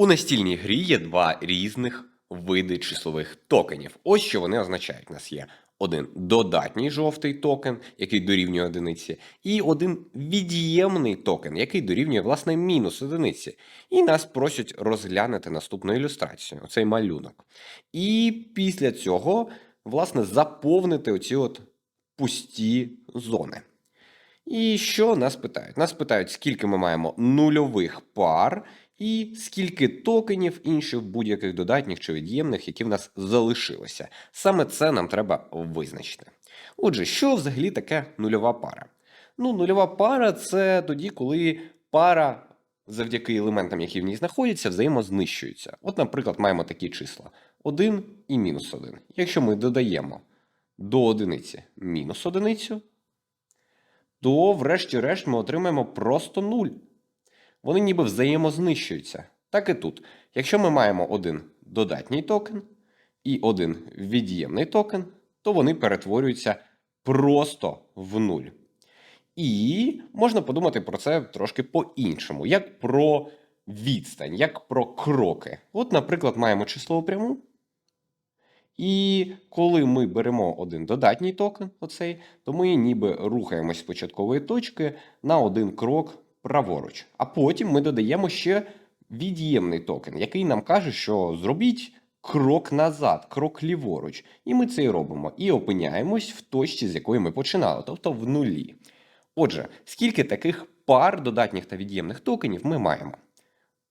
У настільній грі є два різних види числових токенів. Ось що вони означають. У нас є один додатній жовтий токен, який дорівнює одиниці, і один від'ємний токен, який дорівнює власне мінус одиниці. І нас просять розглянути наступну ілюстрацію, оцей малюнок. І після цього, власне, заповнити оці от пусті зони. І що нас питають? Нас питають, скільки ми маємо нульових пар і скільки токенів інших будь-яких додатніх чи від'ємних, які в нас залишилися. Саме це нам треба визначити. Отже, що взагалі таке нульова пара? Ну, нульова пара це тоді, коли пара завдяки елементам, які в ній знаходяться, взаємознищуються. От, наприклад, маємо такі числа: 1 і мінус 1. Якщо ми додаємо до одиниці мінус одиницю, то, врешті-решт, ми отримаємо просто 0. Вони ніби взаємознищуються. Так і тут. Якщо ми маємо один додатній токен і один від'ємний токен, то вони перетворюються просто в нуль. І можна подумати про це трошки по-іншому, як про відстань, як про кроки. От, наприклад, маємо числову пряму. І коли ми беремо один додатній токен, оцей, то ми ніби рухаємось з початкової точки на один крок праворуч. А потім ми додаємо ще від'ємний токен, який нам каже, що зробіть крок назад, крок ліворуч. І ми це і робимо. І опиняємось в точці, з якої ми починали, тобто в нулі. Отже, скільки таких пар додатніх та від'ємних токенів ми маємо?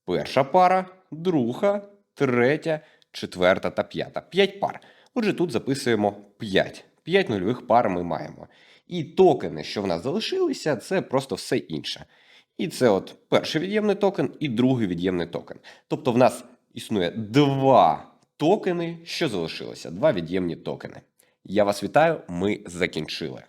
Перша пара, друга, третя, четверта та п'ята. П'ять пар. Отже, тут записуємо 5. 5 нульових пар ми маємо. І токени, що в нас залишилися, це просто все інше. І це от перший від'ємний токен і другий від'ємний токен. Тобто в нас існує два токени, що залишилося, два від'ємні токени. Я вас вітаю, ми закінчили.